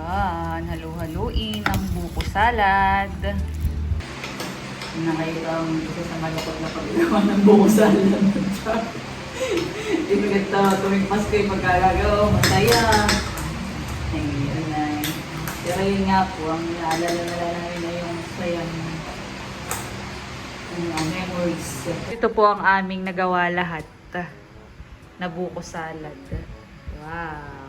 Yan, halu-haluin ang buko salad. Nakailang isa sa malukot na paggawa ng buko salad. Ibigat na tuwing Pasko yung pagkagagawa, masaya. Ayun na. Pero yun nga po, ang naalala na namin na yung sayang memories. Ito po ang aming nagawa lahat na buko salad. Wow!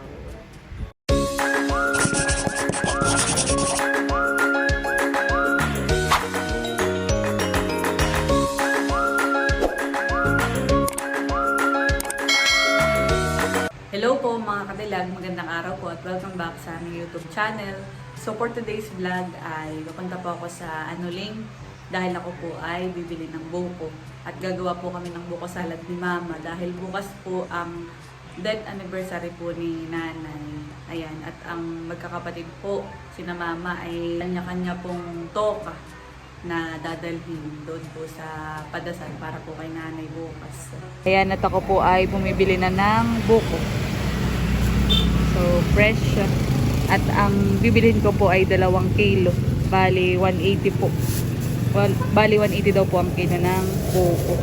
Mga kadilag, magandang araw po at welcome back sa aming YouTube channel. So for today's vlog ay papunta po ako sa Anuling dahil ako po ay bibili ng buko at gagawa po kami ng buko salad ni Mama dahil bukas po ang death anniversary po ni Nanay. Ayan, at ang magkakapatid po, sina Mama ay kanya-kanya pong toka na dadalhin doon po sa padasal para po kay nanay bukas. Ayan, at ako po ay bumibili na ng buko. So, fresh. siya. At ang bibilhin ko po ay dalawang kilo. Bali, 180 po. Well, bali, 180 daw po ang kilo ng buko.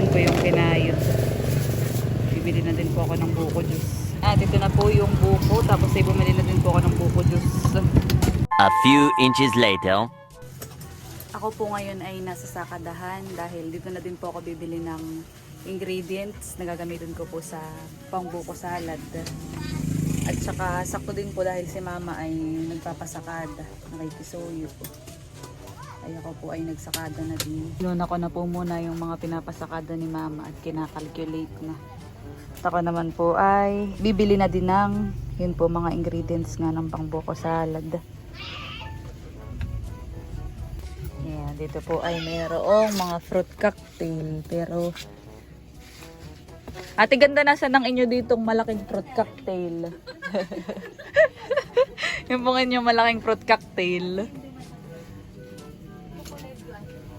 Yan po yung kinayot. Bibili na din po ako ng buko juice. At ito na po yung buko. Tapos ay bumili na din po ako ng buko juice. A few inches later. Ako po ngayon ay nasa sakadahan dahil dito na din po ako bibili ng ingredients na gagamitin ko po sa pangbuko salad. At saka sakto din po dahil si mama ay nagpapasakada, nakikisuyo po. Ay ako po ay nagsakada na din. Luna ko na po muna yung mga pinapasakada ni mama at kinakalculate na. At ako naman po ay bibili na din ng yun po mga ingredients nga ng pangbuko salad. Yeah, dito po ay mayroong mga fruit cocktail. Pero, ate ganda nasa ng inyo ditong malaking fruit cocktail. yung pong inyong malaking fruit cocktail.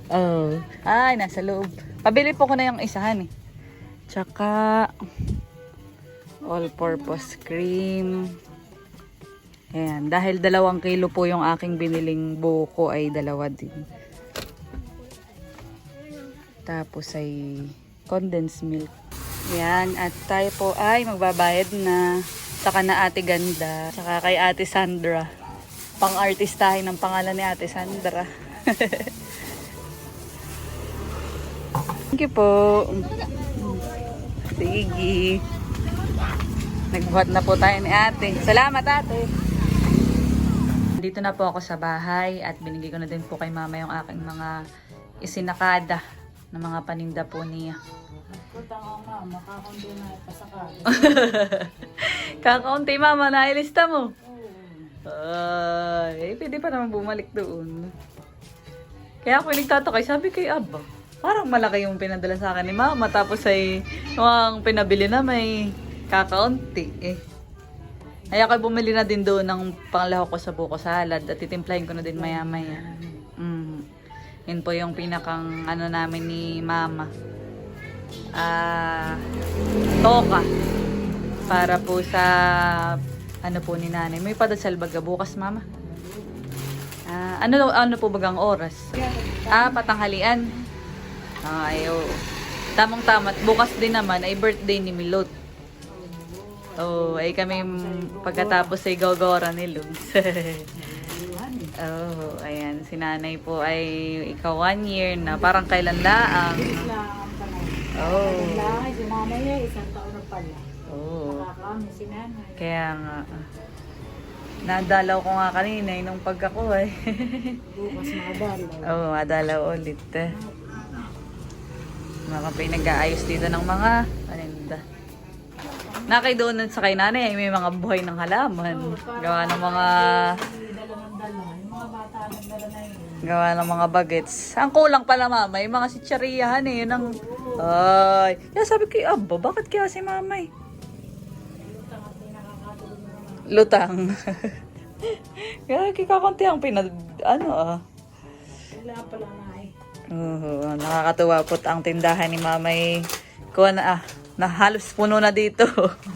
Oh. Ay, nasa loob. Pabili po ko na yung isahan eh. Tsaka, all-purpose cream. Ayan, dahil dalawang kilo po yung aking biniling buko ay dalawa din. Tapos ay condensed milk. Yan, at tayo po ay magbabayad na saka na ate ganda, saka kay ate Sandra. Pang-artistahin ng pangalan ni ate Sandra. Thank you po. Sige. Nagbuhat na po tayo ni ate. Salamat ate. Dito na po ako sa bahay at binigay ko na din po kay mama yung aking mga isinakada na mga paninda po niya. Punta nga mama, kakaunti na ipasakal. Kakaunti mama, nailista mo. Ay, pwede pa naman bumalik doon. Kaya ako nagtatakay, sabi kay Abba, parang malaki yung pinadala sa akin ni mama. Tapos ay, ang pinabili na may kakaunti eh. Ay ako bumili na din doon ng panglahok ko sa buko salad at titimplahin ko na din maya maya. Mm. Yun po yung pinakang ano namin ni mama. Ah, toka. Para po sa ano po ni nanay. May padasal baga bukas mama. Ah, ano ano po bagang oras? Ah, patanghalian. Ay, oo. Tamang tamat. Bukas din naman ay birthday ni Milot. Oh, ay kami pagkatapos ay gogora ni Lugs. oh, ayan. Si nanay po ay ikaw one year na parang kailan laang. Oh. Kailangan, si mama niya, isang taon na pala. Oh. Nakakami si nanay. Kaya nga. Nadalaw ko nga kanina eh, nung pagka ko eh. Bukas madalaw. Oo, oh, madalaw ulit eh. Mga pinag-aayos dito ng mga paninda. Nakay doon sa kay nanay, ay may mga buhay ng halaman. Gawa ng mga gawa ng mga bagets. Ang kulang pala mama, yung mga sitsariyahan eh, yun ang... Ay, kaya sabi ko, Abba, bakit kaya si mamay? Lutang. kaya kikakunti ang pinad... Ano ah. Wala pala na eh. Oo, nakakatuwa po ang tindahan ni Mamay. Kuha na ah, na halos puno na dito.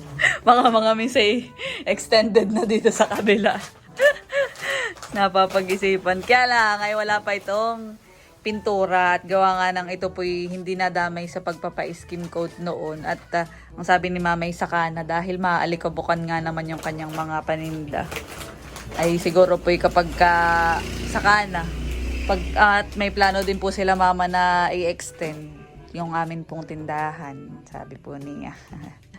mga mga misay extended na dito sa kabila. Napapag-isipan. Kaya lang, ay wala pa itong pintura at gawa nga ng ito po'y hindi nadamay sa pagpapa-skim coat noon. At ah, ang sabi ni mamay sa kana, dahil maalikabukan nga naman yung kanyang mga paninda, ay siguro po'y kapag ka sa kana, pag, at may plano din po sila mama na i-extend yung amin pong tindahan, sabi po niya.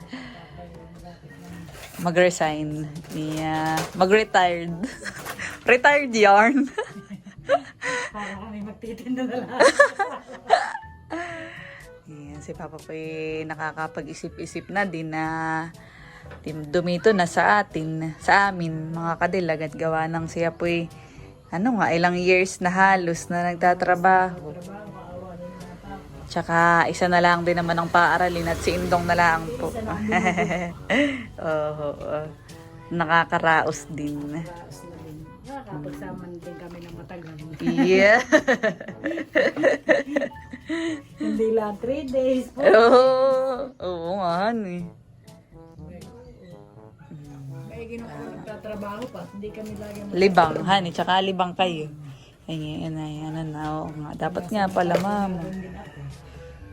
Mag-resign. niya mag-retired. Retired yarn. Para kami magtitinda na lang. Yan, si Papa po nakakapag-isip-isip na din na dumito na sa atin, sa amin, mga kadilag at gawa ng siya po ano nga, ilang years na halos na nagtatrabaho. Tsaka isa na lang din naman ang paaralin at si Indong na lang po. Oo, oo. nakakaraos din. Nakakapagsaman din kami ng matagal. Yeah. Hindi lang 3 days po. Oo, oo nga, eh. May ginawa nagtatrabaho pa. Hindi kami lagi Libang, honey, tsaka libang kayo. Ay, yan ay, ano na, oo nga. Dapat nga pala, ma'am.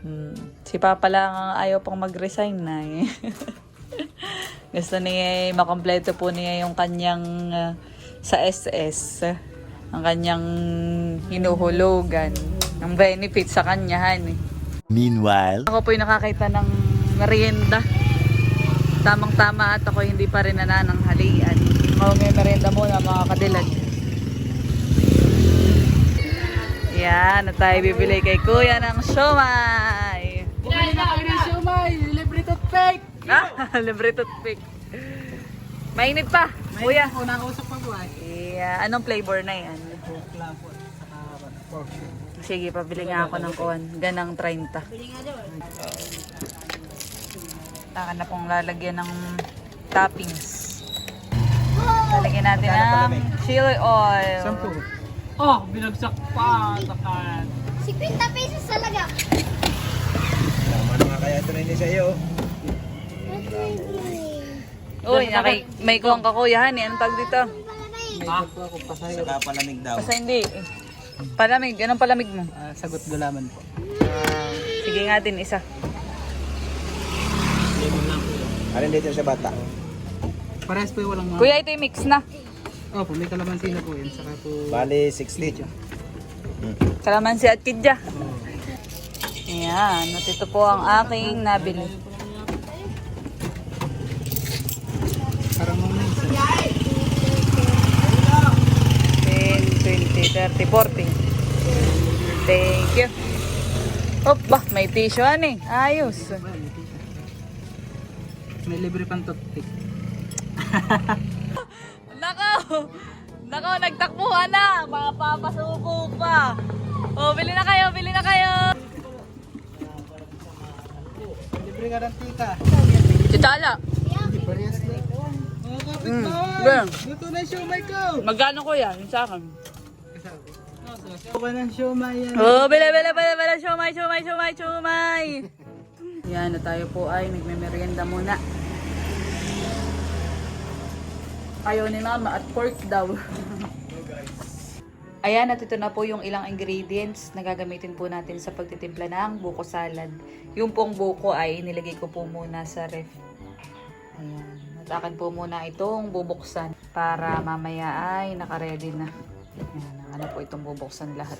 Hmm. Si Papa lang ang ayaw pang mag-resign na eh. Gusto niya, eh, makompleto po niya yung kanyang ah, sa SS. Ang kanyang hinuhulugan. Ang benefit sa kanya, honey. Meanwhile. Ako po'y nakakita ng merienda. Tamang-tama at ako hindi pa rin nanananghalian. Ako may merienda muna mga kadilag. Yan, na tayo bibili kay kuya ng siomay. Kinain na kami ng siumay. Libre toothpick. Ah, libre toothpick. Mainit pa, kuya. Ako nakausap pa po ay. Yeah, anong flavor na yan? Coke lang po. Saka pork. Sige, pabili nga ako ng kuwan. Ganang 30. Taka na pong lalagyan ng toppings. Lalagyan natin ng chili oil. Oh, binagsak pa. Takan. 50 pesos talaga. Tama na nga kaya ito na sa iyo. Uy, nakay, may kuwang kakuyahan eh. Anong tag dito? Saka palamig daw. Basta hindi. eh. Palamig. Anong palamig mo? sagot gulaman po. Sige nga din, isa. Alin dito sa bata? Parehas po yung walang mga... Kuya, ito yung mix na. Oh, po, may kalamansi na po yun. Saka po... Bali, 60. Kalamansi at kidya. Ayan, at ito po ang aking nabili. Parang mga minsan. 10, 20, 30, 40. Thank you. Oh, bah, may tissue ani. Ayos. May libre pang toothpick. Nako! Nako, nagtakbuhan na. Mapapasuko pa. Oh, bili na kayo, bili na kayo. Libre ka ng tika. Chichala. Parehas na. Oh, Mm. Luto na yung siumay ko. Magkano ko yan? Yung sa akin. Siya ng siumay yan. Oh, bili, bili, bili, bili. Shumay, shumay, shumay, shumay. Yan na tayo po ay nagme-merienda muna. Ayaw ni mama at pork daw. Ayan, at ito na po yung ilang ingredients na gagamitin po natin sa pagtitimpla ng buko salad. Yung pong buko ay nilagay ko po muna sa ref. Ayan. At akin po muna itong bubuksan para mamaya ay nakaredy na. Ayan, ano po itong bubuksan lahat.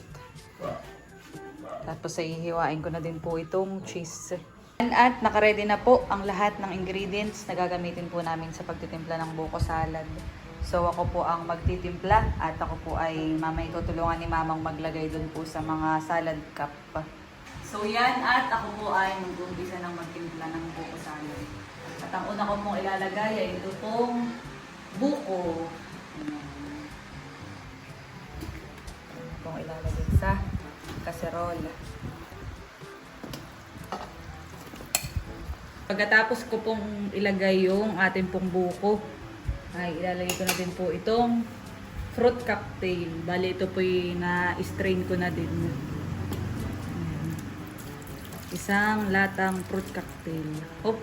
Tapos ay hihiwain ko na din po itong cheese. At nakaredy na po ang lahat ng ingredients na gagamitin po namin sa pagtitimpla ng buko salad. So ako po ang magtitimpla at ako po ay mamay ko tulungan ni mamang maglagay dun po sa mga salad cup. So yan at ako po ay mag-umpisa ng magtimpla ng buko salad. At ang una ko pong ilalagay ay ito pong buko. Pong ilalagay sa kaserola. Pagkatapos ko pong ilagay yung ating pong buko, ay ilalagay ko na din po itong fruit cocktail. Bali ito po na-strain ko na din. Isang latang fruit cocktail. Hop!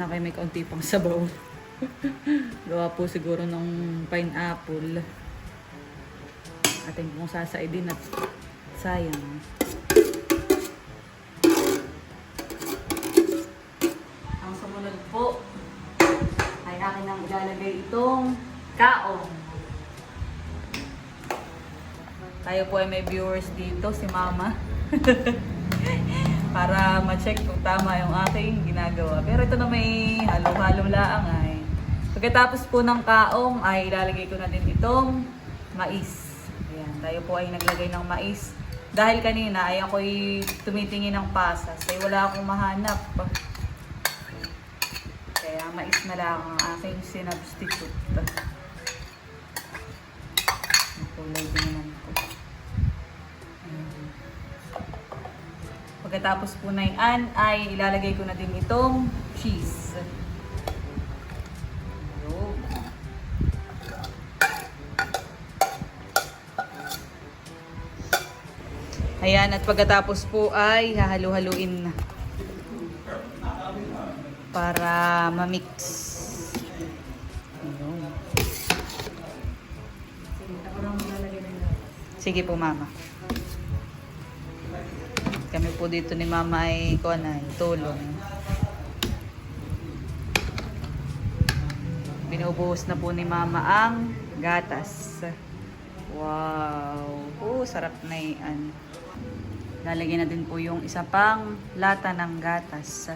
Nakay may kaunti pang sabaw. Gawa po siguro ng pineapple. Atin pong sasaidin at sayang. Ang sumunod po ay akin ang ilalagay itong kaong. Tayo po ay may viewers dito, si Mama. Para ma-check kung tama yung aking ginagawa. Pero ito na may halo-halo laang ay. Pagkatapos po ng kaong ay ilalagay ko na din itong mais. Tayo po ay naglagay ng mais. Dahil kanina ay ako'y tumitingin ng pasas ay wala akong mahanap. Kaya mais na lang ang aking sinubstitute. Ang kulay din naman po. Pagkatapos po na yan ay ilalagay ko na din itong cheese. Ayan, at pagkatapos po ay hahalu-haluin na. Para ma-mix. Sige po, mama. Kami po dito ni mama ay kuha na, tulong. Binubuhos na po ni mama ang gatas. Wow! Oh, sarap na yan. Lalagyan na din po yung isa pang lata ng gatas.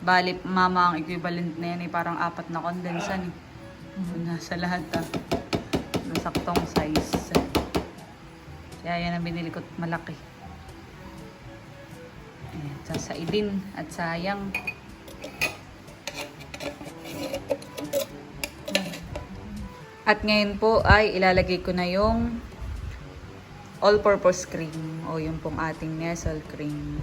Bali, mama, ang equivalent na yan ay parang apat na kondensan. Eh. Nasa lahat ah. Nasaktong size. Kaya yan ang binili ko malaki. Ayan, sasaidin at sayang. At ngayon po ay ilalagay ko na yung all-purpose cream o yung pong ating nestle cream.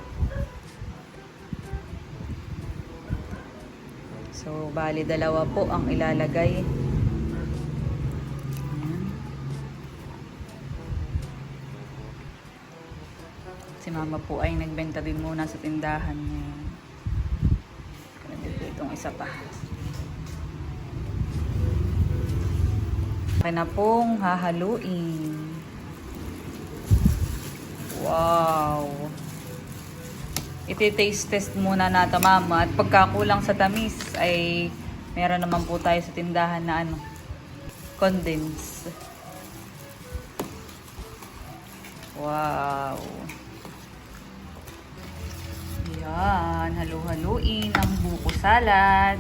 So, bali dalawa po ang ilalagay. Ayan. Si mama po ay nagbenta din muna sa tindahan niya. Kaya po itong isa pa. Kaya na pong hahaluin. Wow! Iti-taste test muna natin mama at pagkakulang sa tamis ay meron naman po tayo sa tindahan na ano condense. Wow! Yan, halu-haluin ang buko salad.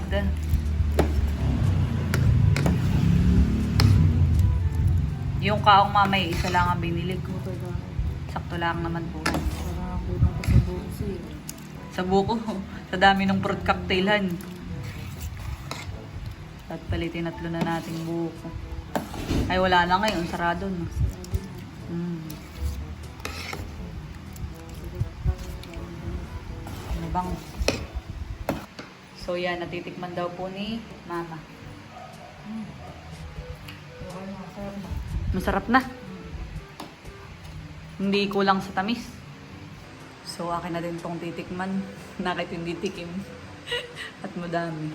Yung kaong mamay, isa lang ang binili ko. Sakto lang naman po. Sa buko. Sa dami ng fruit cocktailan. At palitin natlo na nating buko. Ay, wala na ngayon. Sarado na. Mm. Ano bang? So yan, natitikman daw po ni Mama. Masarap na. Hindi kulang sa tamis. So, akin na din tong titikman. Nakit hindi tikim. At madami.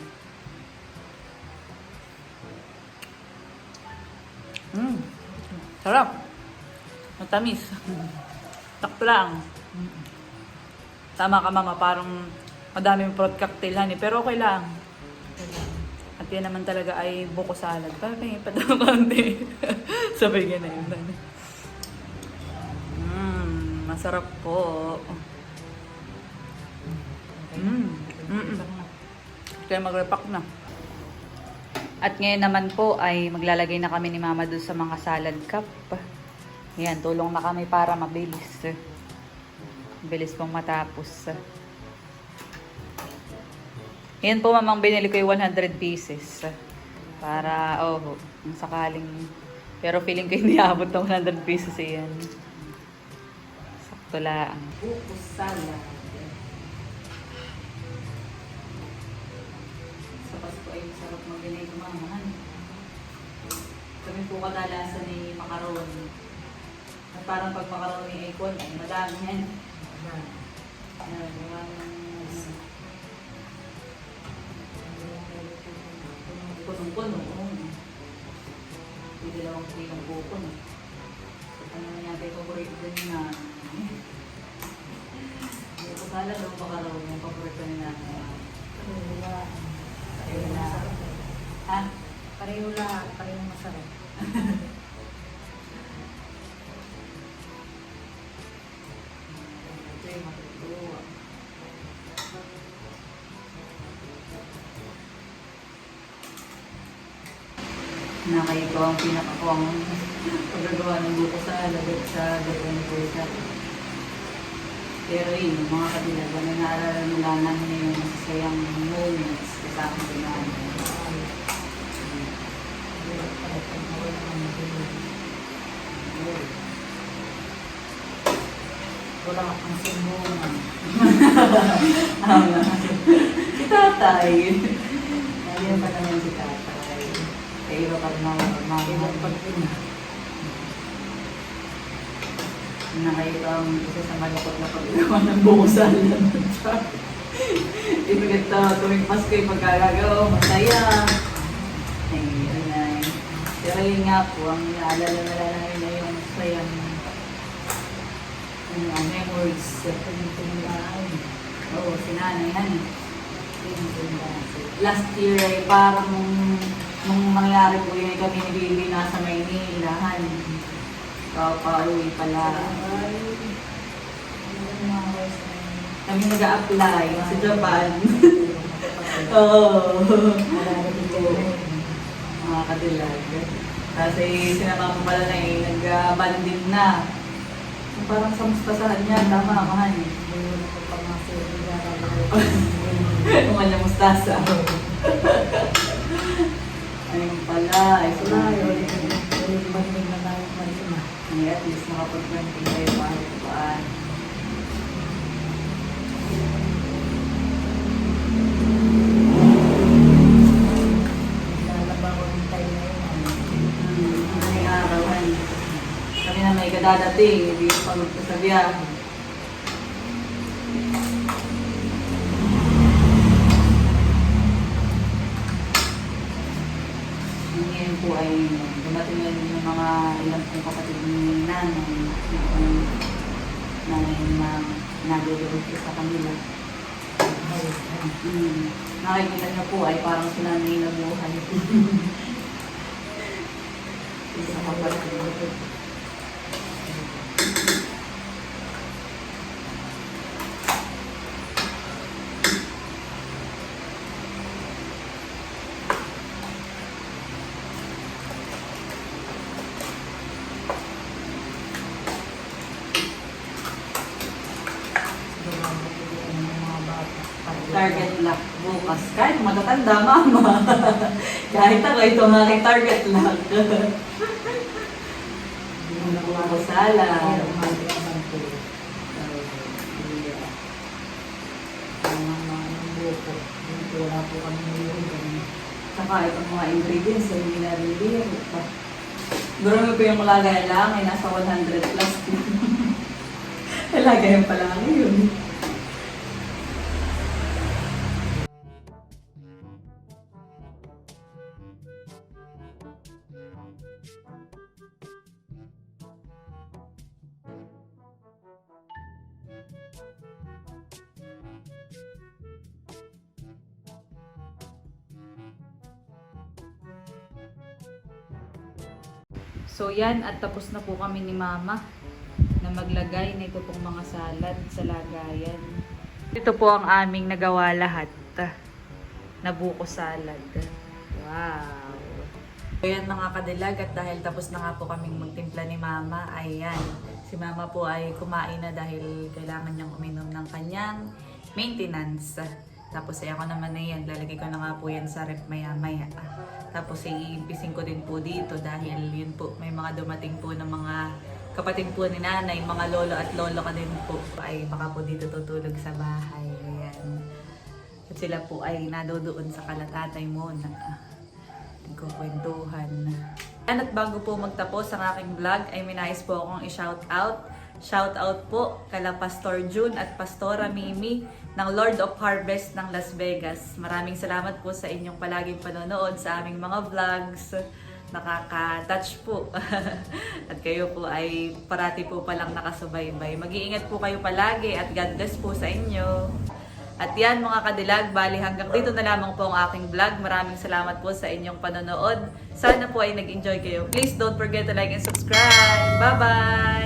Mmm. Sarap. Matamis. Takto lang. Tama ka mama, parang madaming fruit cocktail honey. Pero okay lang. At yan naman talaga ay buko salad. Parang kaya pa konti. Sabay. Mmm, masarap po. Mm Kaya mag-repack na. At ngayon naman po ay maglalagay na kami ni Mama doon sa mga salad cup. Yan, tulong na kami para mabilis. Bilis pong matapos. Yan po mamang binili ko yung 100 pieces. Para, oh, sakaling... Pero feeling ko hindi abot ng 100 pieces yan. Lang. Buko salad. Sa Pasko ay sarap mag-dinay kumamahan. Kami po kadalasan ni macaroni. At parang pag macaroni ay kon, ay madami yan. Punong-puno. oo. Hindi dalawang kilong buko. Ano na yata yung paborito din na. Hindi ko kala daw baka raw yung paborito ni nanay. Ayun na. Ha? Pareho lahat, pareho masarap. Ito yung matutuwa. Ang pinakakuang paggagawa ng buko sa lagay sa gawin ko sa pero yun, mga kabilang na naalala niya yung masasayang moments kasama ko na Wala kang simbungan. si tatay. Ayun pa naman si tatay. Kaya iba pa naman Ilang mga pag-ina. Nakita ang isa sa malukot na paggawa ng buko sa Ibigit to, tuwing Pasko yung pagkagagawa, masaya. Ay, yun ay. Pero yun nga po, ang naalala na lang namin na yung sayang yung uh, memories. Oo, si nanay, han. Last year ay parang nung, nung nangyari po yun, kami ni Bibi nasa Maynila, han. Papauwi pala. Kami nag-a-apply sa Japan. Oo. Mga kadilag. Kasi sinama ko pala na eh, nag-banding na. Parang sa mustasahan niya, tama, mahal. Kung ano mustasa. Ayun pala, ay sumayo. Ay, at least nakapag-planting tayo paan. Hmm, ay arawan. Kami na may kadadating, hindi pagod sa biyahe. Nakikita niyo po ay parang si nanay na buhay. Isa kapatid. Target bukas. Kahit matatanda, mama. Kahit ako, ito ang aking target lock. Nakuha ko sala. Saka itong mga ingredients hindi na rin. Marami pa yung lagay lang ay nasa 100 plus. Lagayan pa lang yun. So yan, at tapos na po kami ni Mama na maglagay na ito pong mga salad sa lagayan. Ito po ang aming nagawa lahat na buko salad. Wow! So mga kadilag at dahil tapos na nga po kaming magtimpla ni Mama, ayan. Si Mama po ay kumain na dahil kailangan niyang uminom ng kanyang maintenance. Tapos ay ako naman na yan, lalagay ko na nga po yan sa rep maya maya. Tapos iimpisin ko din po dito dahil yun po, may mga dumating po ng mga kapatid po ni nanay, mga lolo at lolo ka din po ay baka po dito tutulog sa bahay. Ayan. At sila po ay nadodoon sa kalatatay mo na nagkukwentuhan. At bago po magtapos ang aking vlog ay minais po akong i-shout out. Shout out po kala Pastor June at Pastora Mimi ng Lord of Harvest ng Las Vegas. Maraming salamat po sa inyong palaging panonood sa aming mga vlogs. nakaka-touch po. at kayo po ay parati po palang nakasubaybay. Mag-iingat po kayo palagi at God bless po sa inyo. At yan mga kadilag, bali hanggang dito na lamang po ang aking vlog. Maraming salamat po sa inyong panonood. Sana po ay nag-enjoy kayo. Please don't forget to like and subscribe. Bye-bye!